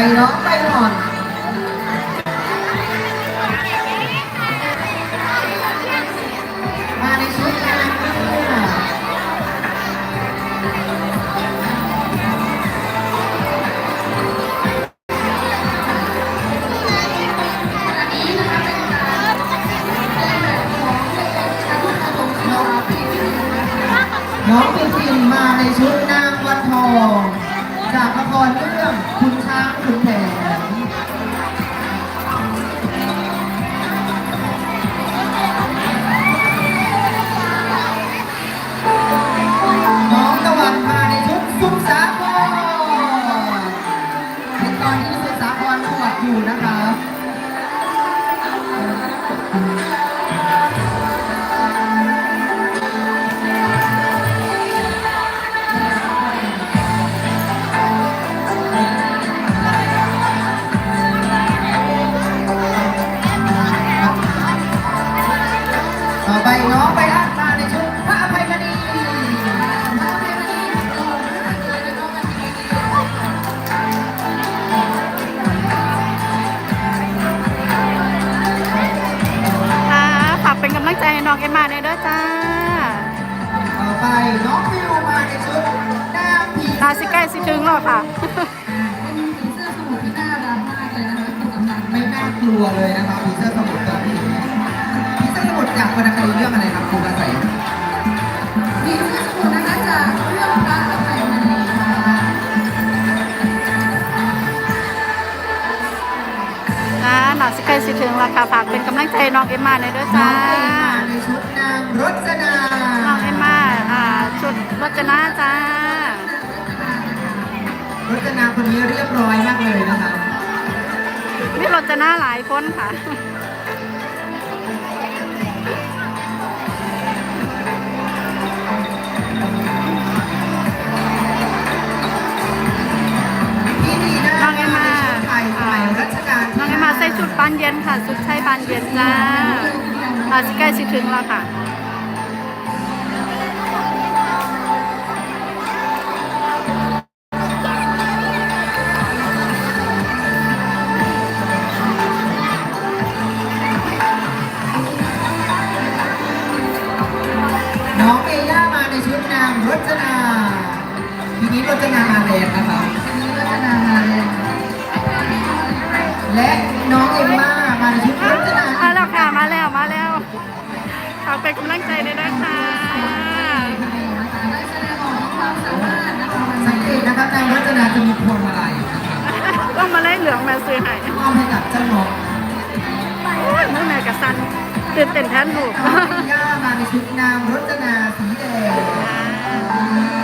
ไปร้องไปหอน ค่ะ ฝากเป็นกำลังใจน้องเอ็มมาในด้วยจ้า ในชุดนางรจนาน้องเอ็มมาอ่าชุดรจนาจ้า รจนาคนนี้เรียบร้อยมากเลยนะคะ นี่รจนาหลายคนค่ะ ใส่ชุดบานเย็นค่ะชุดไทยบานเย็นจ้าอาจิะใกล้สิถึงแล้วค่ะื่นเต้นแทนลูก ย่ามาในชุดนางรจนาสีแดง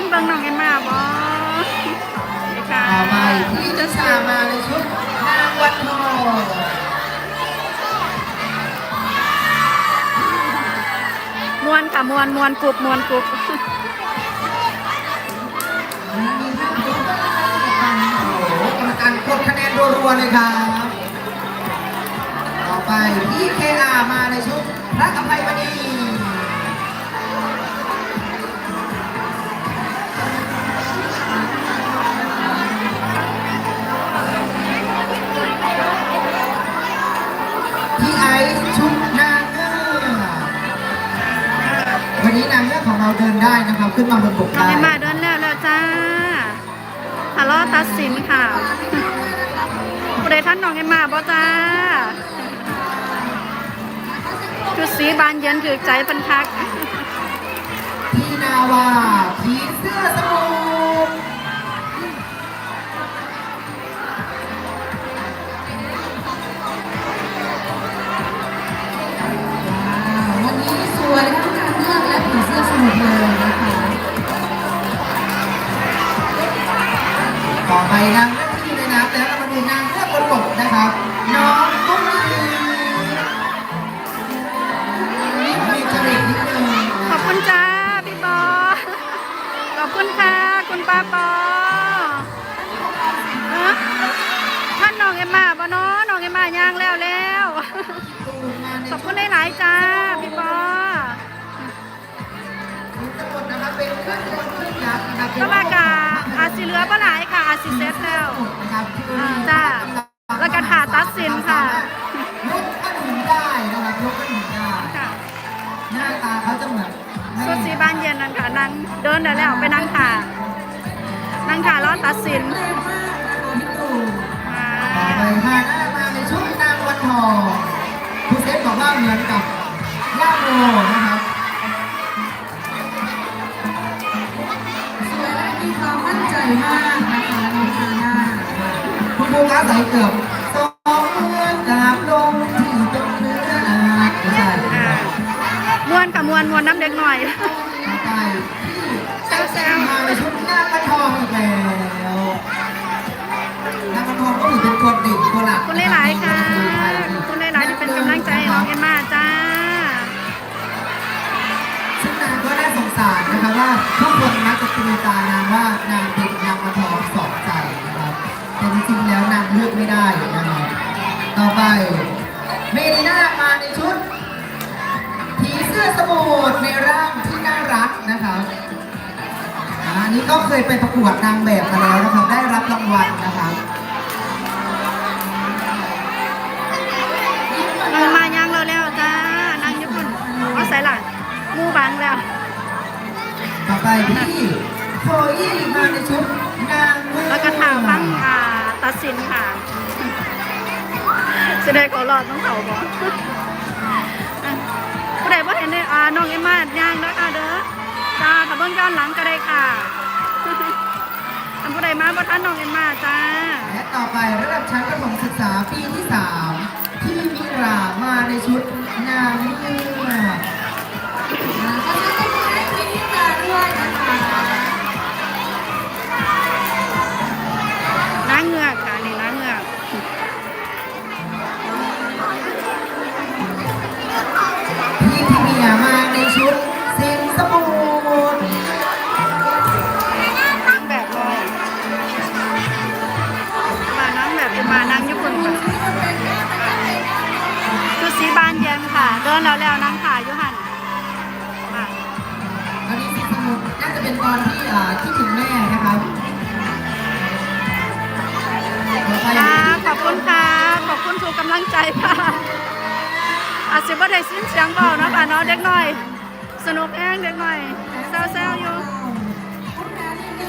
ผู้ใดท่านเบิ่งน้องเอ็มมาบ่ค่ะต่อไปพี่จัชามาในชุดนางวันทองมวนค่ะมวนมวนกรุบมวนกรุบมีท่านผู้กรรมการกดคะแนนรัวๆเลยครับต่อไปพี่เคอามาในชุดพระอภัยมณี วันนี้นางเงือกของเราเดินได้นะครับ ขึ้นมาบนบกน้องได้ เอ็มมาเดินแล้วแล้วจ้าทะเลาะตัดสินค่ะผู้ใดท่านน้องเอ็มมาบ่จ้าชุดสีบานเย็นถือใจเพันคัก พี่นาวาผีเสื้อสมุ ผีเสื้อสมุทรเลยนะคะต่อไปนางเงือกที่อยู่ในน้ำแล้วเรามาดูนางเงือกบนบกนะครับ น้องตุ้มมีมีจริตนิดนึงขอบคุณจ้าพี่ปอขอบคุณค่ะคุณป้าปอฮะท่านน้องเอ็มมาบ่เนาะน้องเอ็มมาย่างแล้วแล้วขอบคุณหลายๆจ้าพี่ปอ กษ์นะครับก็มากาอาสิเหลือบ่หลายค่ะ อาสิเซ็ตแล้วนะครับที่อ่าจ้าแล้วก็ถ่าตัดสินค่ะยกก้อนหินได้นะครับยกก้อนหินได้ค่ะหน้าตาเขาจะเหมือนไม่สุดสีบ้านเย็นนั่นค่ะนั่งเดินได้แล้วไปนั่งขานั่งขาแล้วตัดสินเร็วมากนะคะพี่ตู่อ่าต่อไปฮาน่ามาในชุดนางวันทองคุณเซฟบอกว่าเหมือนกับย่าโมนะครับ มั่นใจมากนะคะน้องฮาน่าคุณภูมิอาศัยเกือบสองเมื่อกราบลงที่ตรงเนื้ออาไม่ใช่อ่ามวนกับมวนมวนน้ำเด็กหน่อยต่อไปที่แซมมาในชุดนางวันทองอีกแล้วนางวันทองก็ถือเป็นตัวเด่นตัวหลัก คุณหลายๆค่ะ คุณหลายๆที่เป็นกำลังใจให้น้องเอ็มมาจ้า ซึ่งนางก็น่าสงสารนะคะว่าทุกคนมักจะตีตานางว่านางเป็นนางวันทองสองใจนะครับแต่จริงๆแล้วนางเลือกไม่ได้นะครับต่อไปเมดิน่ามาในชุดผีเสื้อสมุทรในร่างที่น่ารักนะครับอะอันนี้ก็เคยไปประกวดนางแบบมาแล้วนะครับได้รับรางวัลนะครับน้องเอ็มมาย่างเราแล้วจ้านั่งญี่ปุ่นเอาใส่หลังมูบังแล้ว ต่อไปพี่ โฟยี่มาในชุดนางเงือกแล้วก็ถามฟังอ่าตัดสินค่ะแสดงขอรอดต้องเขาบอกผู้ใดบ่เห็นได้อ่าน้องเอ็มมาย่างแล้วค่ะเด้อจ้าถ้าเบิ่งย้อนหลังก็ได้ค่ะอันผู้ใดมาบ่ทันน้องเอ็มมาจ้า และต่อไประดับชั้นประถมศึกษาปีที่3ที่มิรามาในชุดนางเงือกขอเสียงปรบมือให้พี่นิตาด้วยนะคะ งือกค่ะนี่น้าเงือกพี่พิเมียมาในชุดสินสมุทรนางแบบน้อยมานั่งแบบเป็นมานั่งญี่ปุ่นค่ะคือสีบานเย็นค่ะ เดินแล้วแล้วนั่งขายอยู่หันค่ะอันนี้สินสมุทรน่าจะเป็นตอนที่อ่าคิดถึง อบคุณค่ะ ขอบคุณทุกกำลังใจค่ะ อาจสิบ่ได้สิ้นเสียงเบาเนาะค่ะเนาะเด็กหน่อย สนุกแองเด็กหน่อยแซวๆอยู่คุณแม่นี่มี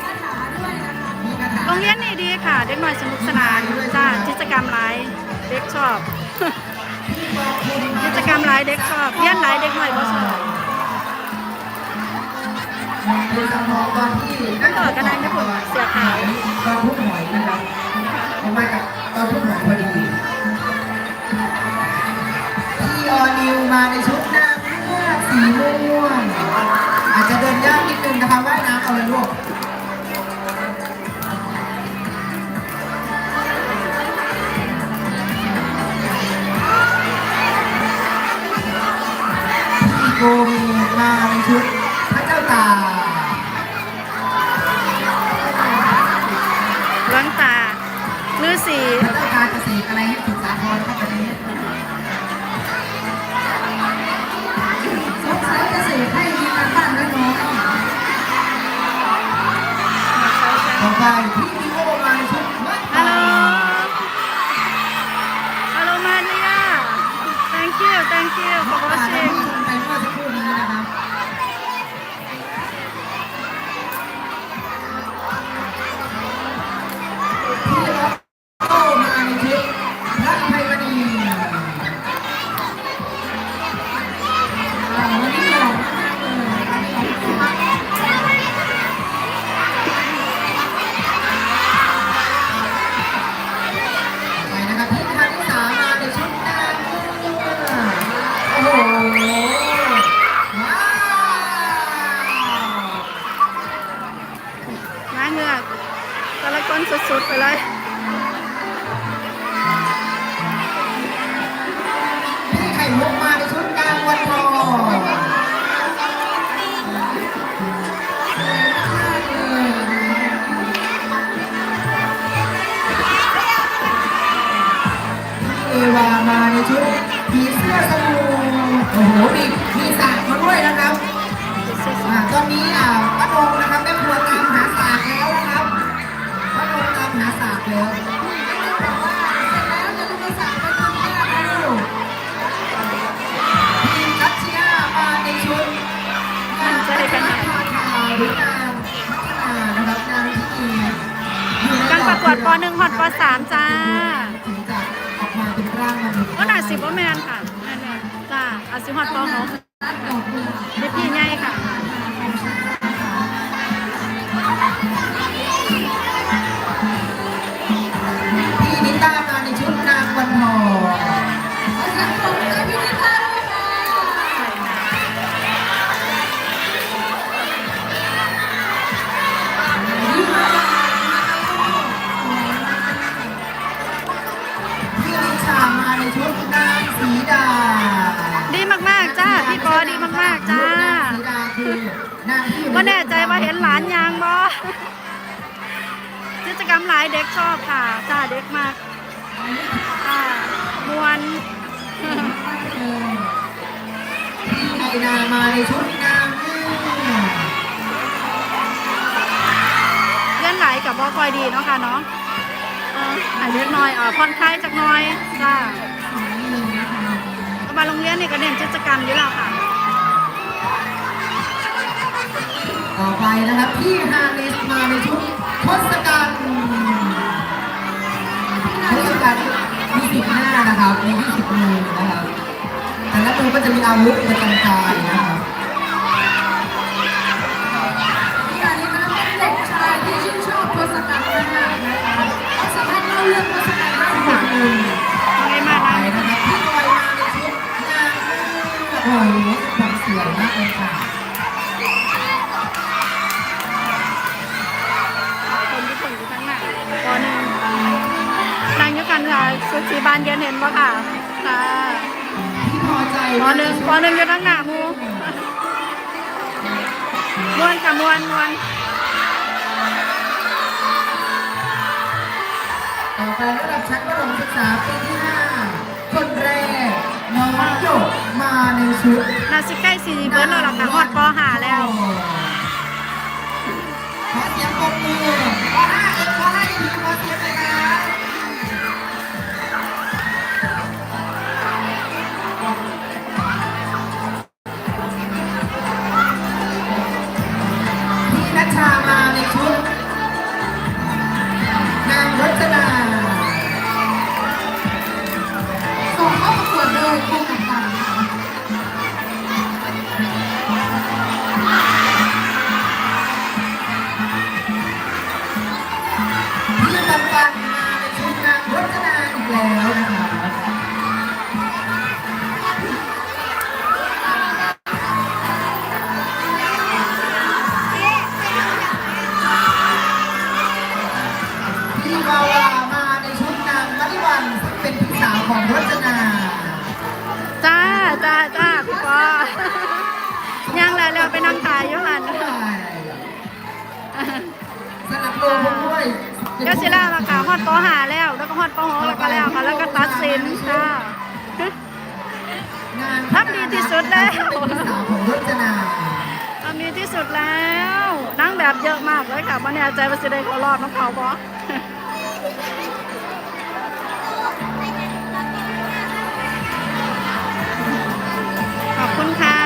คาถาด้วยนะคะมีกระถาโรงเรียนนี่ดีค่ะ เด็กหน่อยสนุกสนานจ้ากิจกรรมหลายเด็กชอบ กิจกรรมหลายเด็กชอบเรียนหลายเด็กหน่อยบ่ชอบดูจำลองตอนที่นั่งต่อกันได้ไหมผมเสือขาวตอนทุกหอยนะครับ ผมมากับตอนทุกหอยพอดีพี่ออนิวมาในชุดนางเงือกสีม่วงอาจจะเดินยากนิดนึงนะคะว่ายน้ำเอาเลยลูกพี่โกมีมาในชุดพระเจ้าตา ฤาษีพระเจ้าตาจะเสกอะไรให้สุดสาครครับวันนี้สงสัยจะเสกให้มีการบ้านน้อยต่อไปพี่มิโอมาในชุดมัดฮัลโหลฮัลโหลมาเรีย thank you thank you มั for ดตาที่ watching ก็แน่ใจว่าเห็นหลานยางบ่กิจกรรมหลายเด็กชอบค่ะจ้าเด็กมากอ่ามวนพี่ไนนามาในชุดนางเงือกเล่นไหลายกับบ่คอยดีเนาะค่ะเนาะเออให้เล็กน้อยอ่าผ่อนคลายจักหน่อยจ้าก็มาโรงเรียนนี่ก็เน้นกิจกรรมอยู่แล้วค่ะ ต่อไปนะครับ พี่ฮานิสมาในชุดทศกัณฐ์ทศกัณฐ์มีสิบหน้านะครับมี20มือนะครับแต่ละมือก็จะมีอาวุธประจำกายนะครับพี่อาริสเป็นเด็กชายที่ชื่นชอบทศกัณฐ์มากนะคะเขาสามารถเล่าเรื่องทศกัณฐ์ได้หมดเลยเอไงมาไปนะนะครับพี่บอยมาในชุดนางเงือกโอ้โหความสวยมากเลยค่ะ กันค่ะสุชีบานเย็นเห็นปะค่ะค่ะพี่พอใจปอหนึ่งปอหนึ่งอยู่ข้างหน้าหมูมวนค่ะมวนมวนต่อไประดับชั้นประถมศึกษาปีที่5คนแรกน้องหยกมาในชุด นาซิใกล้สี่เบิร์ดแล้วล่ะค่ะฮอดปอห พี่วาวามาในชุดนางมริวันซึ่งเป็นพี่สาวของรจนาจ้าจ้าจ้าพี่ปอยังแล้วแล้วไปนั่งถ่ายอยู่หันสลับโลผมด้วยเดี๋ยวสิล่าละค่ะฮอดปอหาแล้ว แล้วก็ฮอดปอหกแล้วก็แล้วค่ะแล้วก็ตัดสินค่ะงานทำดีที่สุดแล้วเป็นพี่สาวของรจนาทำดีที่สุดแล้ว นั่งแบบเยอะมากเลยค่ะวันนี้ใจว่าจะได้เขารอบน้องเขาบอ ขอบคุณค่ะ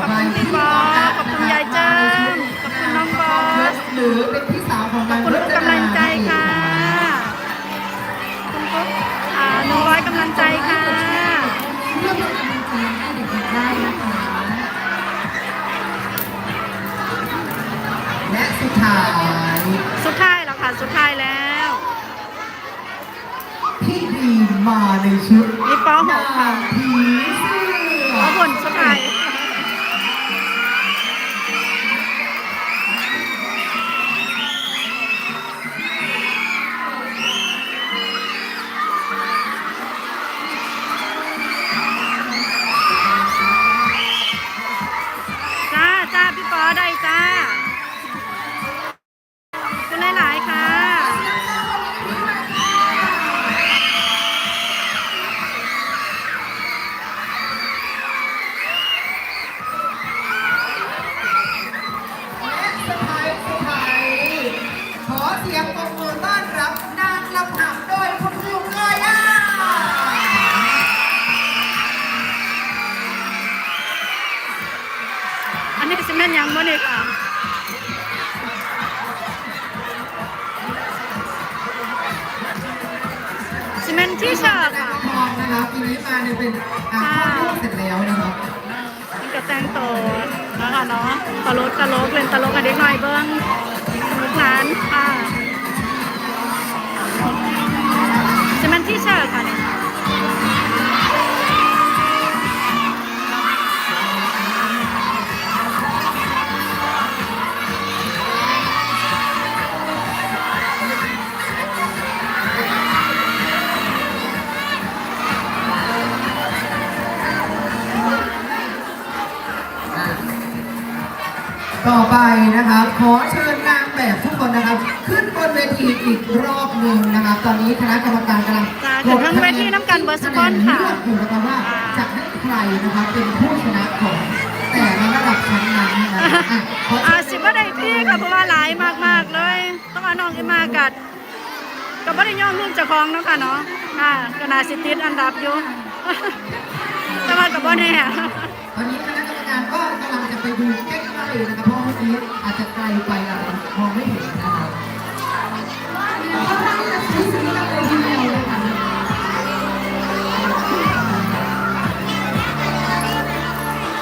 ขอบคุณพี่บอสขอบคุณยายเจิ้มขอบคุณน้องบอสหรือเป็นพี่สาวของขอบนางคุณรทุกจนากำลังใจค่ะคุณกุ๊กอ่าหนึ่งร้อยกำลังใจค่ะเพื่อเป็นกำลังใจให้เด็กๆได้นะคะและสุดท้าย สุดท้ายแล้วค่ะ สุดท้ายแล้ว พี่ดี มมาในชุดมีปอหกค่ะนางผีเสื้อขอบคุณสุ อันนี้สิแม่นยังบ่นี่ค่ะซีเมนที่เชิร์นางค่ะทองนะครับปีนี้มาเนี่ยเป็นอ่าคลอดลูกเสร็จแล้วนะครับมันก็แต่งโตวนะคะเนาะตลกตลกเล่นตลกกันเด็กหน่อยเบิ้งสนุกหลานค่ะซีเมนที่เชิร์ค่ะนี่ ต่อไปนะครับ ขอเชิญนางแบบทุกคนนะครับ ขึ้นบนเวทีอีกรอบหนึ่งนะครับ ตอนนี้คณะกรรมการกำลังจ้ะขึ้นทั้งเวทีน้ำกันเบอร์สกอนค่ะ เลือกอยู่นะครับว่าจะให้ใครนะครับเป็นผู้ชนะของแต่ละระดับชั้นนั้นนะครับอะขอเชิญอาสิบ่ได้ที่ค่ะเพราะว่าหลายมากๆเลย ต้องเอาน้องเอ็มมากัดก็บ่ได้ย่อมรุ่นเจ้าของเนาะค่ะเนาะค่ะก็น่าสิติดอันดับอยู่ แต่ว่าก็บ่แน่ ตอนนี้คณะกรรมการก็กำลังจะไปดูใกล้ อยู่นะครัเพราะเมื่อกี้อาจจะไกลไปเรามองไม่เห็นนะคะเบค่อนข้างจะซื้อซื้อกันเลยทีเดียวเลยค่ะ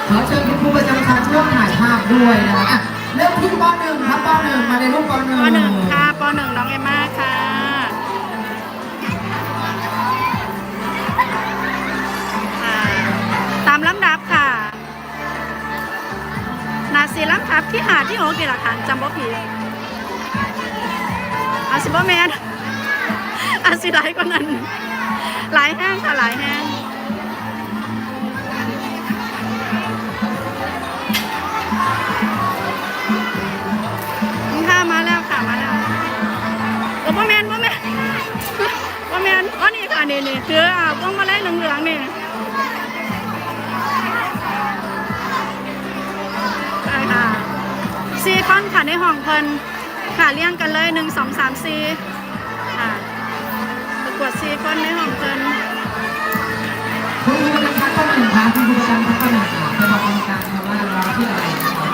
ขอเชิญคุณครูประจำชั้นร่วมถ่ายภาพด้วยนะคะเริ่มที่ป .1 ครับป .1 มาในรูปป .1 ป .1 ค่ะป .1 น้องเอมม่าค่ะ นาซีลังครับที่หาที่โอกี่หลักฐานจำบ่ผิดอาซิบอแมนอาซิไลกว่านั้นหลายแห้งค่ะหลายแห้งนี่ค่ะมาแล้วค่ะมาแล้วโอ้บ่แมนบ่แมนบ่แมนอ๋อนี่ค่ะนี่นี่คืออ่าพวงมาลัยเหลืองๆนี่ ซีคอนค่ะในห้องเพิ่นค่ะเรียงกันเลยหนึ่งสองสามสี่ค่ะประกวดซีคอนในห้องเพิ่นคุณครูประจำชั้นป .1 ครับคุณครูประจำชั้นป .1 ค่ะจะบอกกรรมการค่ะว่าเราชื่อะไรนะครับ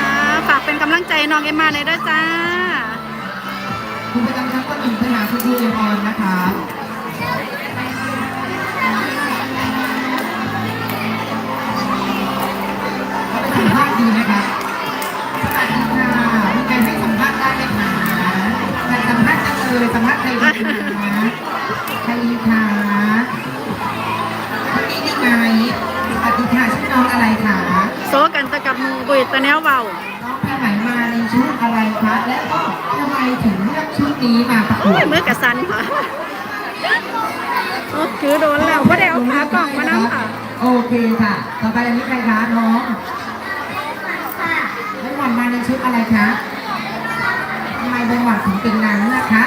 อ่าฝากเป็นกำลังใจน้องเอ็มมาเลยด้วยจ้าคุณประจำชั้นป .1 ไปหาคุณครูเอพรนะคะ ดีนะคะสวัสดีค่ะมีใครให้สัมภาษณ์ได้ไหมคะอยากสัมภาษณ์จังเลยสัมภาษณ์ใครดีคะใครดีคะคนนี้นี่ไงสวัสดีค่ะชื่อน้องอะไรคะโซกันตะกับมือบุยตะแนวเบาน้องไปไหนมาในชุดอะไรคะและก็ทำไมถึงเลือกชุดนี้มาประกโอ้วยดมือกระสันค่ะโอ้ถือโดนแล้วก็ได้เอาขากล่องมานั่งค่ะ โอเคค่ะ ต่อไปอันนี้ใครคะน้อง ชุดอะไรคะทำไมใบหวันถึงเป็นนางเงือกคะ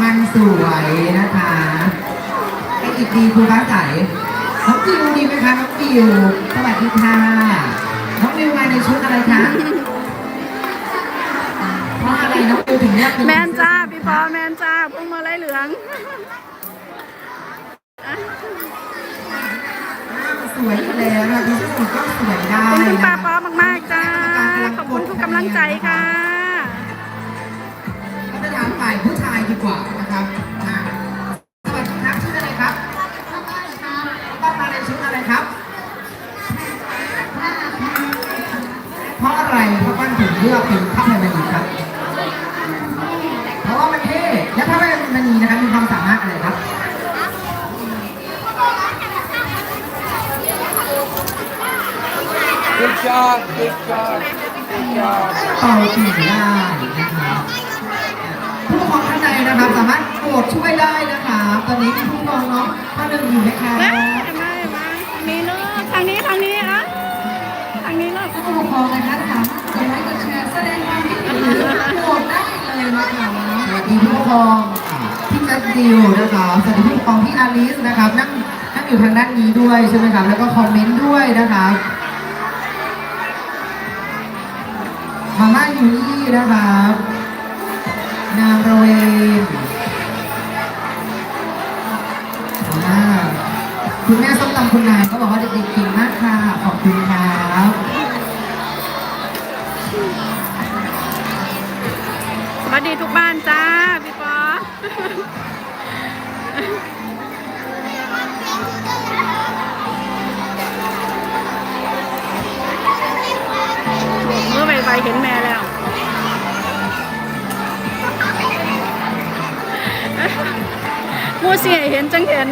มันสวยนะคะไออีกดีครูฟ้าใสน้องฟิวดีไหมคะน้องฟิวสวัสดีค่ะน้องฟิวมาในชุดอะไรคะเพราะอะไรน้องฟิวถึงเลือกเป็นแมนจ้าพี่ปอแมนจ้าพวงมาลัยเหลือง สวยอยู่แล้วนะดิฉันก็สวยได้ขอบคุณคุณนะป้าปอมากๆจ้า ขอบคุณทุกกำลังใจค่ะเราจะถามฝ่ายผู้ชายดีกว่านะครับอ่าสวัสดีครับชื่ออะไรครับป้ามาในชุดอะไรครับเพราะอะไรพ่อปั้นถึงเลือกเป็นพระพายมณีครับเพราะว่ามันเท่และพระพายมณีนะครับมีความสามารถอะไรครับ Good job, good job, good job. เป่าปีกได้นะครับผู้ปกครองท่านใดนะครับสามารถโหวตช่วยได้นะคะตอนนี้มีผู้ปกครองน้องท่านหนึ่งอยู่ไหมคะมามามานี่เลิกทางนี้ทางนี้อะทางนี้เลิกผู้ปกครองนะคะสามารถกดไลค์กดแชร์แสดงความคิดเห็นโหวตได้เลยนะคะสวัสดีผู้ปกครองอ่าพี่จัสติวนะคะสวัสดีผู้ปกครองพี่อาลิสนะครับนั่งนั่งอยู่ทางด้านนี้ด้วยใช่ไหมครับแล้วก็คอมเมนต์ด้วยนะครั มาม่ายูยี่นะครับ เสียเห็น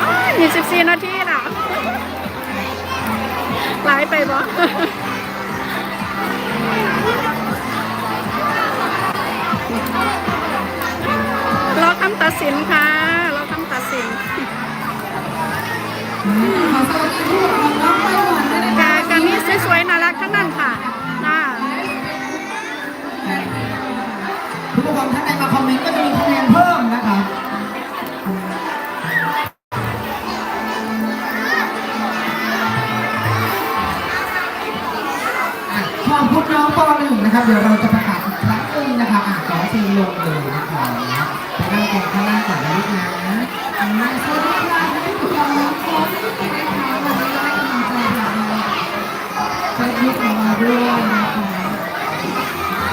จังเห็นยี่สิบสี่นาทีน่ะไลฟ์ไปบ่รอคำตัดสินค่ะ ตัดสินขอสวัสดีผู้ปกครองน้องไปหวานด้วยนะกาคะการนี้สวยๆน่ารักทั้งนั้นค่ะน่าผู้ปกครองท่านใดมาคอมเมนต์ก็จะมีคะแนนเพิ่มนะครับอะขอบคุณน้องปหนึ่งนะครับ เดี๋ยวเราจะประกาศอีกครั้งหนึงนะครับอะขอเชิญลงเลยนะครับไปนั่งก่อนข้างล่างก่อนนะลูกนะ ต่องน้องค้ชที่นะคะวันนี้ให้กำลังใจแบบเฟซบุ๊กของเราด้วยนะคะ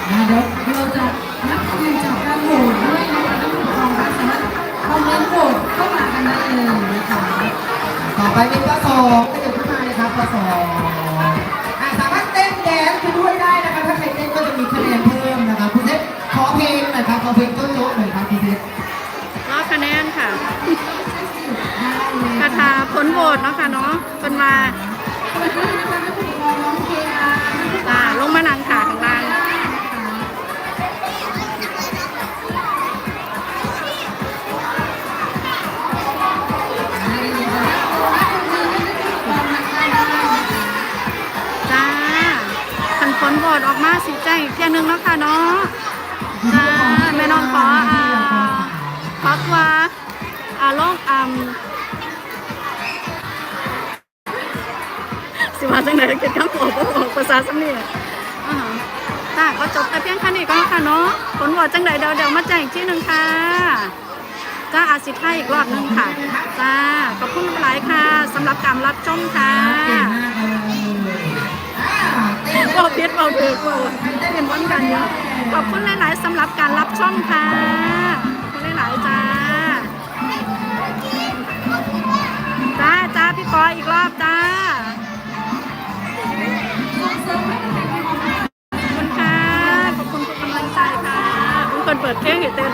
อ่าเดี๋ยวเราจะนับคะแนนจาการโหวตด้วยนะคะท่านผู้ปกครองคะสามารถคอมเมนต์โหวตเข้ามากันได้เลยนะคะต่อไปเป็นปสอง ออกมาสิแจ้งอีกเที่ยหนึงแล้วค่ะเนาะจ้าแม่น้องขออ่าขอตัวอ่าลงอ่าสิว่าจังไหนเกิดคำออกบ่ออกภาษาสำเนียงอ่าจ้าก็จบแต่เพียงแค่นี้ก็แล้วค่ะเนาะผลโหวตจังไหนเดี๋ยวเดี๋ยวมาแจ้งอีกที่หนึ่งค่ะจ้าอาสิทธิ์ให้อีกรอบหนึ่งค่ะจ้าขอบคุณหลายค่ะสำหรับการรับชมค่ะ เบาเพียรเบาเพชรเบาเป็นวันกันเยอะขอบคุณหลาย ๆสำหรับการรับช่องค่ะขอบคุณหลาย ๆ จ้า จ้าจ้าพี่ปออีกรอบจ้าขอบคุณค่ะขอบคุณทุกกำลังใจค่ะทุกเปิดเพลงให้เต้